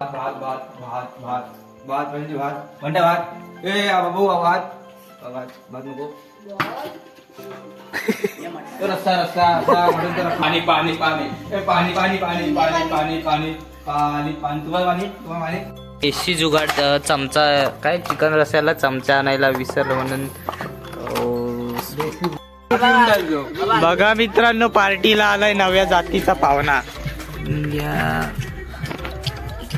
भात भात भात भात. भात म्हणजे भात. म्हणता भात. ए आ बाबू भात. भात भात नको. रस्ता रस्ता रस्ता म्हणून तर पाणी पाणी पाणी. ए पाणी पाणी पाणी पाणी पाणी पाणी. पाणी पाणी. तुम्हाला पाणी? तुम्हाला पाणी? देशी जुगाड चमचा काय? चिकन रस्याला चमचा आणायला विसरलो म्हणून. बघा मित्रांनो पार्टीला आलाय नव्या जातीचा पाहुणा.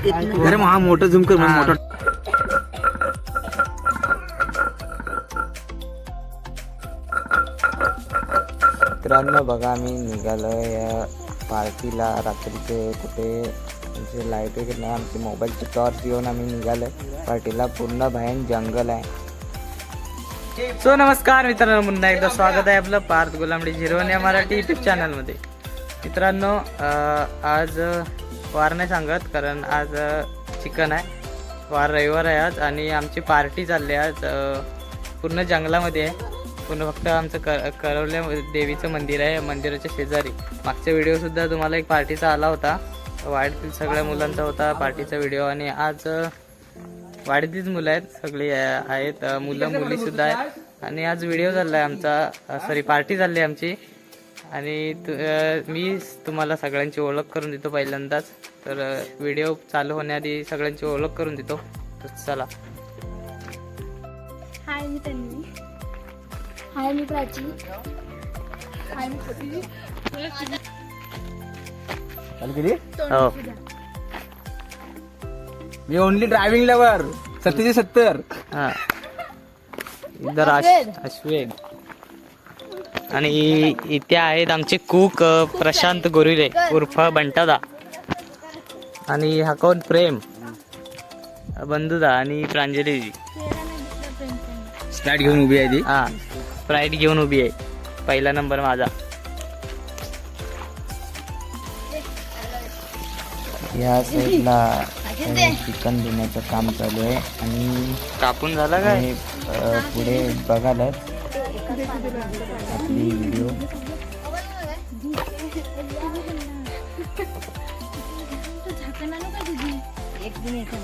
अरे मग हा मोठं झुम कर. मोठं मित्रांनो बघा आम्ही निघालो या पार्टीला. रात्रीचे कुठे म्हणजे लाइट वगैरे नाही आमची मोबाईलची टॉर्च घेऊन आम्ही निघालो पार्टीला पूर्ण भयान जंगल आहे. सो नमस्कार मित्रांनो पुन्हा एकदा स्वागत आहे आपलं पार्थ गुलामडी झिरोन या मराठी युट्यूब चॅनलमध्ये. मित्रांनो आज वार नाही सांगत कारण आज चिकन आहे. वार रविवार आहे आज आणि आमची पार्टी चालली आहे आज पूर्ण जंगलामध्ये आहे. पूर्ण फक्त आमचं क करवल्या देवीचं मंदिर आहे मंदिराच्या शेजारी. मागचा व्हिडिओसुद्धा तुम्हाला एक पार्टीचा आला होता. वाडीतील सगळ्या मुलांचा होता पार्टीचा व्हिडिओ आणि आज अं, मुलं आहेत सगळी आहेत. मुलं मुलीसुद्धा आहेत. आणि आज व्हिडिओ चालला आहे आमचा सॉरी पार्टी चालली आहे आमची. आणि तु- मी तुम्हाला सगळ्यांची ओळख करून देतो पहिल्यांदाच. तर व्हिडिओ चालू होण्याआधी सगळ्यांची ओळख करून देतो. तर चला. हाय मी तन्वी. हाय मी प्राची. हाय मी हो. मी ओनली ड्रायव्हिंग लेवर सत्तरचे सत्तर. हा. इधर अश- अश्वेन. आणि इथे आहेत आमचे कुक प्रशांत गोरिले उर्फ बंटादा. आणि हा कोण? प्रेम. बंधुदा आणि प्रांजली चेहरा नाही दिसला प्रेमचा. स्टार्ट घेऊन उभी आहे ती. हा स्प्राईट घेऊन उभी आहे. पहिला नंबर माझा. या साईडला चिकन देण्याचं काम चालू आहे. आणि कापून झाला काय? पुढे बघालच. आपली व्हिडिओ एक दिन येते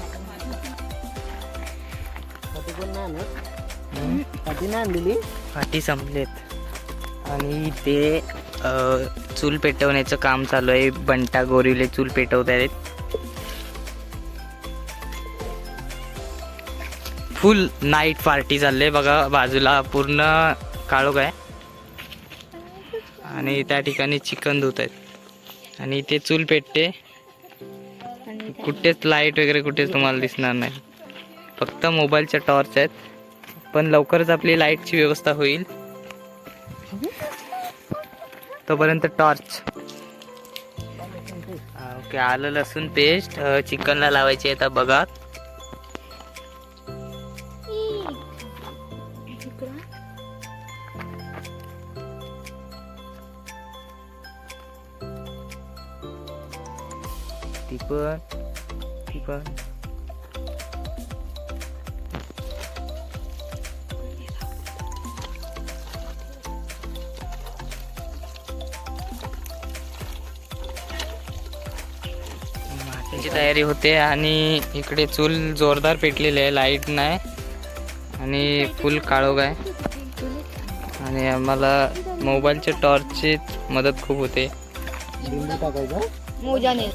फाटी संपलेत. आणि ते चूल पेटवण्याचं काम चालू आहे. बंटा गोरिले चूल पेटवत आहेत फुल नाईट पार्टी चालले बघा. बाजूला पूर्ण काळोख आहे. आणि त्या ठिकाणी चिकन धुत आहेत. आणि ते चूल पेटते. कुठेच लाइट वगैरे कुठेच तुम्हाला दिसणार नाही. फक्त मोबाईलच्या टॉर्च आहेत. पण लवकरच आपली लाईटची व्यवस्था होईल. तोपर्यंत टॉर्च ओके आलं लसूण पेस्ट चिकनला लावायची आहे आता बघा. ती पण ती पण त्याची तयारी होते आणि इकडे चूल जोरदार पेटलेली आहे लाइट नाही. आणि फुल काळोख आहे. आणि आम्हाला मोबाईलच्या टॉर्चची मदत खूप होते. मोजाने.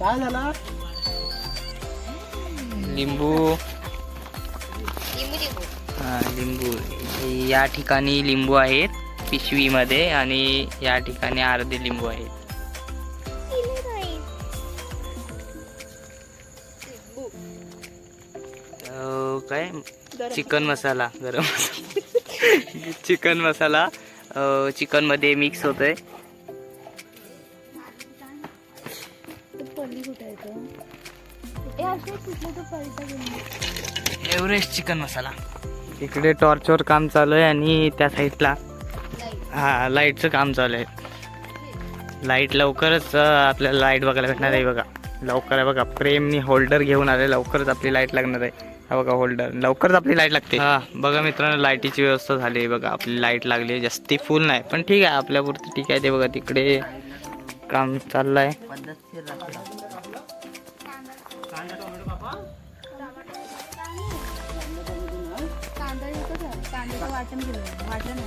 काय झाला? लिंबू. हा लिंबू. या ठिकाणी लिंबू आहेत पिशवीमध्ये आणि या ठिकाणी अर्धे लिंबू आहेत. काय? चिकन मसाला गरम मसाला. चिकन मसाला. चिकनमध्ये मिक्स होत आहे. Everest chicken masala. इकडे टॉर्चवर काम चालू आहे आणि त्या साईडला हा लाईटचं काम चालू आहे. लाइट लवकरच आपल्याला लाइट बघायला भेटणार आहे बघा. लवकर आहे बघा प्रेमनी होल्डर घेऊन आले लवकरच आपली लाइट लागणार आहे. हा बघा होल्डर लवकरच आपली लाइट लागते. हा बघा मित्रांनो लाईटीची व्यवस्था झाली आहे बघा. आपली लाइट लागली आहे. जास्ती फुल नाही पण ठीक आहे. आपल्यापुरती ठीक आहे ते बघा. तिकडे काम चाललंय. वाटण वाटण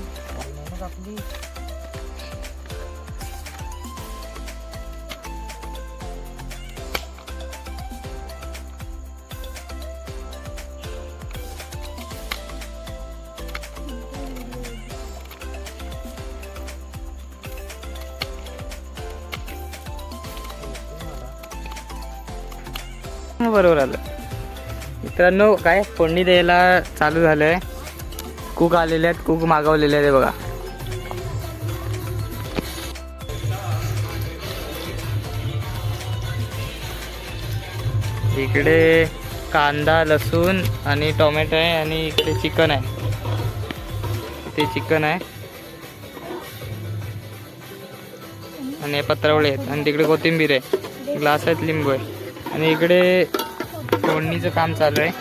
पण बरोबर आलं. मित्रांनो काय? फोडणी द्यायला चालू झालंय. कुक आलेले आहेत कुक मागवलेले आहेत बघा. इकडे कांदा लसूण आणि टोमॅटो आहे आणि इकडे चिकन आहे. ते चिकन आहे. आणि पत्रावळी पत्रावळे आहेत. आणि तिकडे कोथिंबीर आहे. ग्लास आहेत लिंबू आहे. आणि इकडे फोडणीचं काम चालू आहे.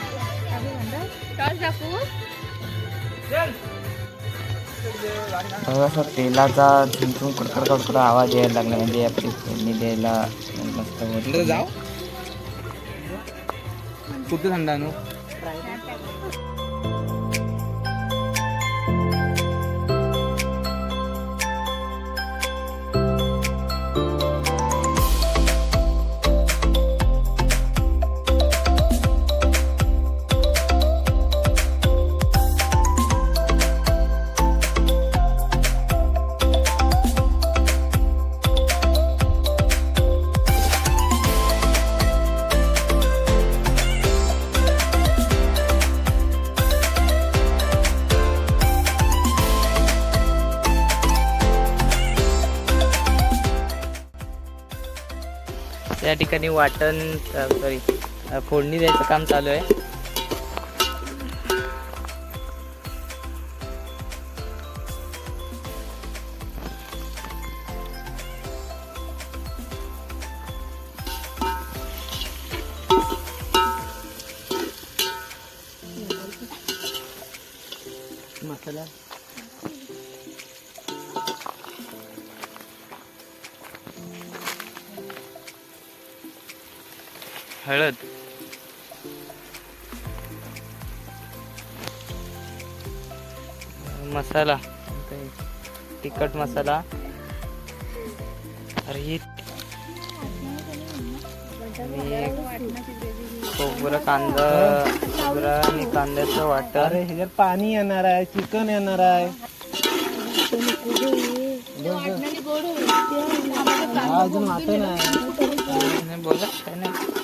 सर तेलाचा झुमझुम कडकड कडकड आवाज यायला लागला. म्हणजे आपली फोडणी द्यायला मस्त जाऊ? कुठे थंड ठिकाणी वाटण सॉरी फोडणी द्यायचं काम चालू आहे. मसाला. हळद. मसाला. तिखट मसाला. अरे ही खोबरं कांदा खोबरं आणि कांद्याचं वाटण. अरे ह्याच्यात पाणी येणार आहे चिकन येणार आहे. हा, अजून वाटण आहे. नाही बोला. काय नाही.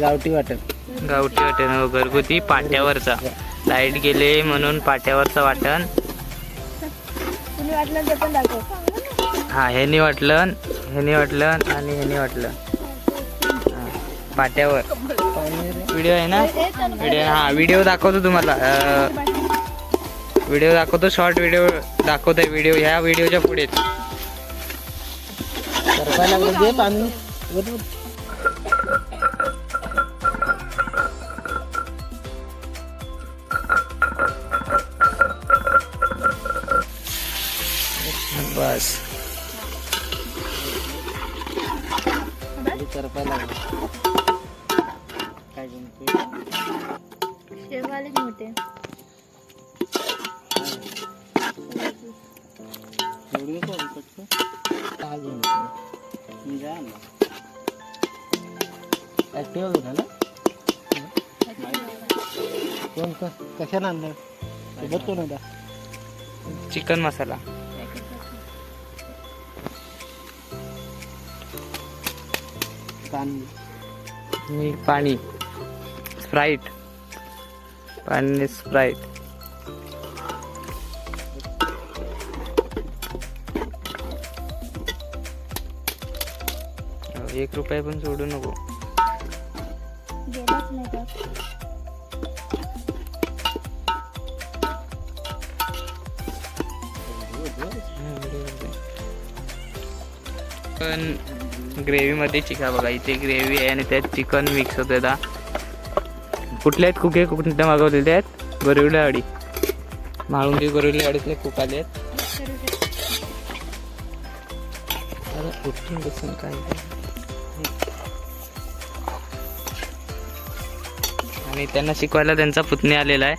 गावठी वाटण. गावठी वाटण हो, घरगुती पाट्यावरचा. लाइट गेले म्हणून पाट्यावरचं वाटण. तुम्ही वाटलं ते पण दाखव. हा ह्यानी वाटलं ह्यानी वाटलं आणि ह्यानी वाटलं. हा, पाट्यावर. व्हिडिओ आहे ना? व्हिडिओ हा व्हिडिओ दाखवतो तुम्हाला. व्हिडिओ दाखवतो शॉर्ट व्हिडिओ दाखवतोय व्हिडिओ. ह्या व्हिडिओच्या पुढेच. करपायला लागलं दे पाणी उठ, उठ. बस खाली करपायला लागलं काय जमतंय? शेववालेच मोठे एवढी नको आली पटकन. काय जमतंय? Activa होता ना कोण क- कशानं आणलं? सोबत कोण होता? चिकन मसाला. आणि पाणी. स्प्राईट. पाणी स्प्राईट. एक रुपया पण सोडू नको. पण ग्रेव्हीमध्ये चिका बघा इथे ग्रेव्ही आहे आणि त्यात चिकन मिक्स होतं आता कुठले आहेत कुके? कुठल्या मागवलेले आहेत? गोरिवल्या वाडी माळुंगी गोरिवल्या वाडीतले कुक आले आहेत. अरे उठून बसून काय? आणि त्यांना शिकवायला त्यांचा पुतणी आलेला आहे.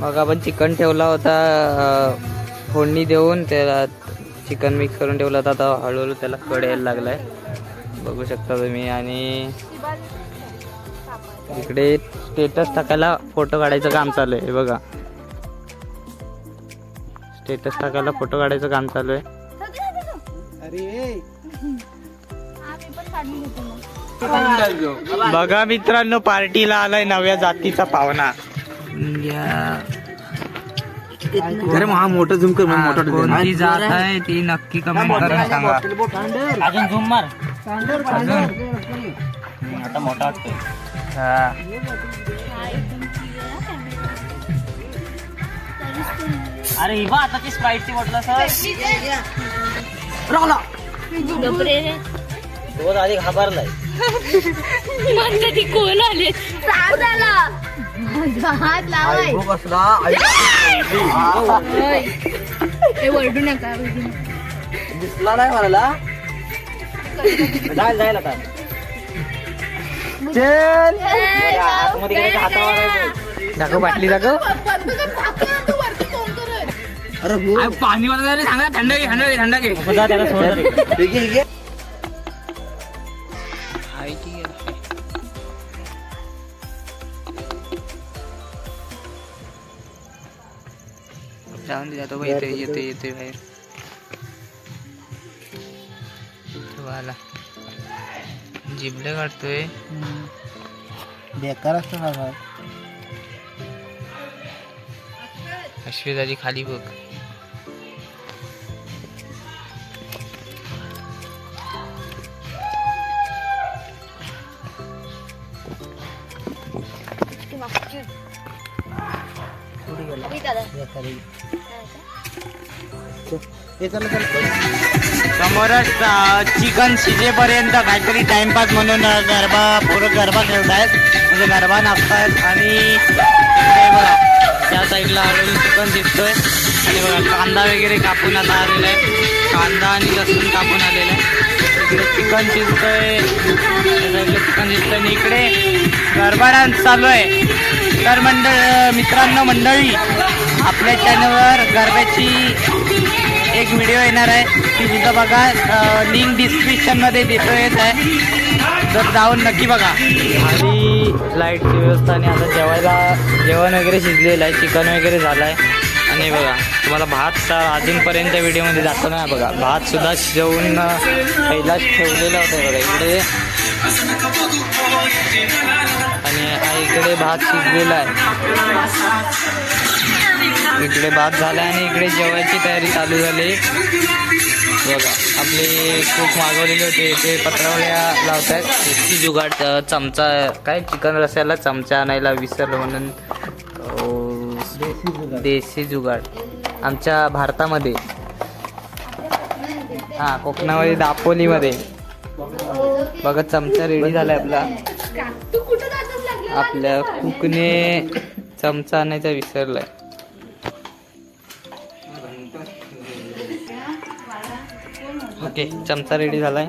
मग आपण चिकन ठेवला होता फोडणी देऊन त्याला चिकन मिक्स करून ठेवला होता. आता हळूहळू त्याला कड यायला लागलाय. बघू शकता तुम्ही. आणि इकडे स्टेटस टाकायला फोटो काढायचं काम चालू आहे बघा. स्टेटस टाकायला फोटो काढायचं काम चालू आहे. बघा मित्रांनो पार्टीला आलाय नव्या जातीचा पाहुणा. अरे हा मोठं झुम कर कोणती जात आहे ती नक्की कमेंट करून सांगा. अजून झूम मार. अजून. आता मोठा वाटतोय. हा. अरे ही बा आता ती स्प्राईटची बॉटल सर तो आधी घाबरलाय म्हणलं ती कोण आले हात लावाय. ए, वरडू नका. दिसला नाही मला जायला जायला आता ए, आतमध्ये गेलं तर हातावर आहे. दाखव बाटली दाखव। अरे पाणी वाला सांगा थंड घे थंड घे थंड घे नको जा त्याला सोड हाय की आहे. जाऊन दे। जातो बाई येतोय येतोय येतोय बाहेर जिबले काढतोय बेकार असतो ना भात अश्विताची खाली बघ समोरच चिकन शिजेपर्यंत काहीतरी टाइमपास म्हणून गरबा पोरं गरबा खेळतायत. म्हणजे गरबा नाचतायत आणि बघा त्या साईडला ऑलरेडी चिकन दिसतोय. आणि बघा कांदा वगैरे कापून आता आलेला आहे. कांदा आणि लसूण कापून आलेला आहे. इकडे चिकन शिजतोय. चिकन शिजतोय आणि इकडे गरबा डान्स चालू आहे. तर मंडळ मित्रांनो मंडळी आपल्या चॅनलवर गरब्याची एक व्हिडिओ येणार आहे. ती सुद्धा बघा लिंक डिस्क्रिप्शनमध्ये देतो येत आहे. तर जाऊन नक्की बघा. आणि लाईटची व्यवस्था आणि आता जेवायला जेवण वगैरे शिजलेलं आहे चिकन वगैरे झालं आहे आणि बघा तुम्हाला भात तर अजूनपर्यंत व्हिडिओमध्ये दाखवलं नाही बघा. भात सुद्धा शिजवून पहिलाच ठेवलेला होता बघा इकडे. आणि हा इकडे भात शिजलेला आहे. इकडे भात झाला आणि इकडे जेवायची तयारी चालू झाली. बघा आपले खूप मागवलेले होते ते पत्रावळ्या लावत आहेत देशी जुगाड चमचा काय चिकन रस्याला चमचा आणायला विसरलो म्हणून. देशी जुगाड. आमच्या भारतामध्ये. हा कोकणामध्ये दापोलीमध्ये. बघा चमचा रेडी झालाय आपला. आपल्या कुकने चमचा आणायचा विसरलाय. ओके चमचा रेडी झालाय.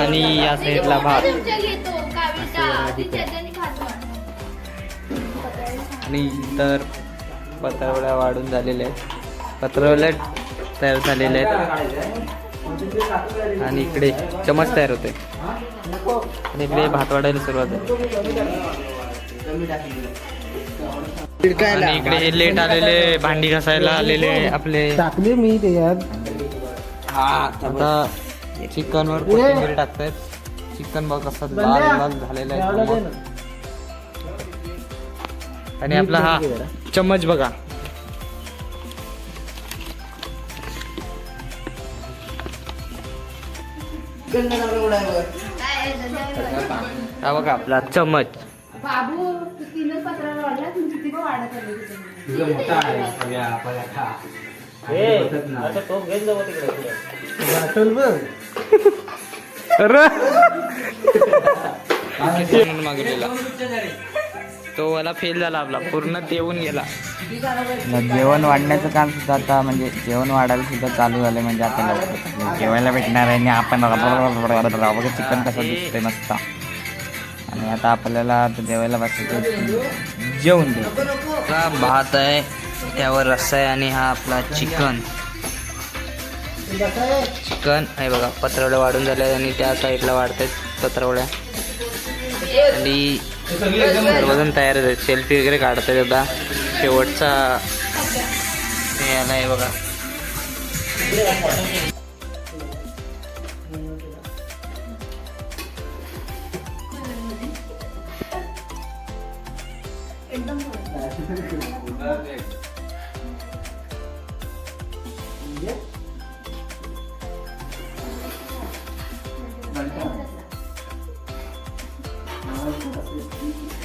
आणि या साईडला भात. आणि इतर पत्रावळ्या वाढून झालेल्या आहेत. पत्रावळ्या तयार झालेल्या आहेत. आणि इकडे चमच तयार होते. आणि इकडे भात वाढायला सुरुवात आहे आणि इकडे हे लेट आलेले भांडी घासायला आलेले आपले. टाकले मी त्याच्यात आता चिकन वर कोथिंबीर टाकतायत. चिकन बघ कसं लाल लाल झालेलं आहे. समोर. आणि आपला हा चम्मच बघा. हा बघा आपला चमच बाबू तू तीनच पत्राला वाढला तुम्ही किती पण वाढत आले त्याच्यामध्ये. तुझं मोठा आहे पल्या पल्या ए, बसत नाही. असं टोप घेत जावं तिकडे. पुढे. म्हणून मागितलेला. तो वाला फेल झाला आपला पूर्ण तेवून गेला. जेवण वाढण्याचं काम सुद्धा आता म्हणजे जेवण वाढायला सुद्धा चालू झालं म्हणजे आता लवकर. म्हणजे जेवायला भेटणार आहे आणि आपण चिकन कसं दिसतंय मस्त. आणि आता आपल्याला आता जेवायला बसायचं जेवण दे हा भात आहे त्यावर रस्सा आहे आणि हा आपला चिकन. चिकन आहे बघा पत्रवड्या वाढून झाल्या आणि त्या साईडला वाढत आहेत पत्रवड्या आणि सर्वजण तयार आहेत. सेल्फी वगैरे काढतात आता. शेवटचा हे आला आहे बघा.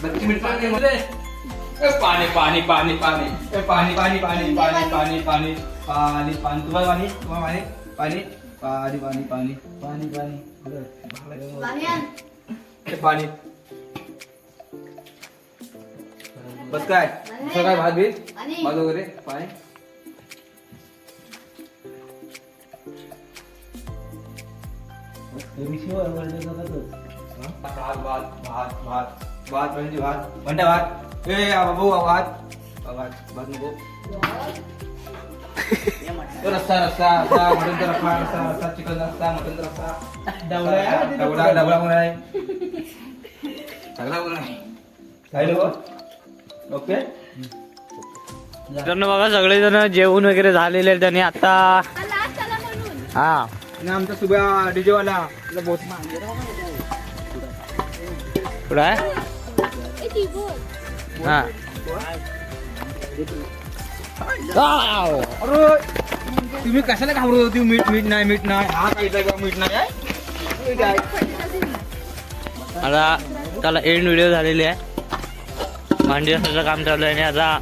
बत्तीस मिनिट पाणी मध्ये ए, पाणी पाणी पाणी पाणी ए, पाणी पाणी पाणी पाणी पाणी पाणी पाणी पाणी तुम्हाला पाणी तुम्हाला पाणी पाणी पाणी पाणी पाणी पाणी बस काय? दुसरं काय भात बीत? पाणी. भात वगैरे? पाणी? भात भात भात भात. भात म्हणजे भात. म्हणता भात. ए आ बाबू आ भात. आ भात. भात नको. तो रस्सा रस्सा रस्सा मटन रस्सा रस्सा रस्सा चिकन रस्सा मटन रस्सा. डवळा डवळा डवळा कोण आहे सगळा कोण आहे काय लोक ओके? मित्रांनो बघा सगळेजण जेवण वगैरे झालेले आहेत आणि आता हा. आणि आमचा सुब्या डीजे वाला बोट कुठं आहे. हा. अरे तुम्ही कशाला घाबरत होती? मीठ मीठ नाही मीठ नाही. हा इथं मीठ नाही आहे? मीठ आहे. आता त्याला एंड व्हिडिओ झालेली आहे. भांडी असायचं काम चालू आहे आणि आता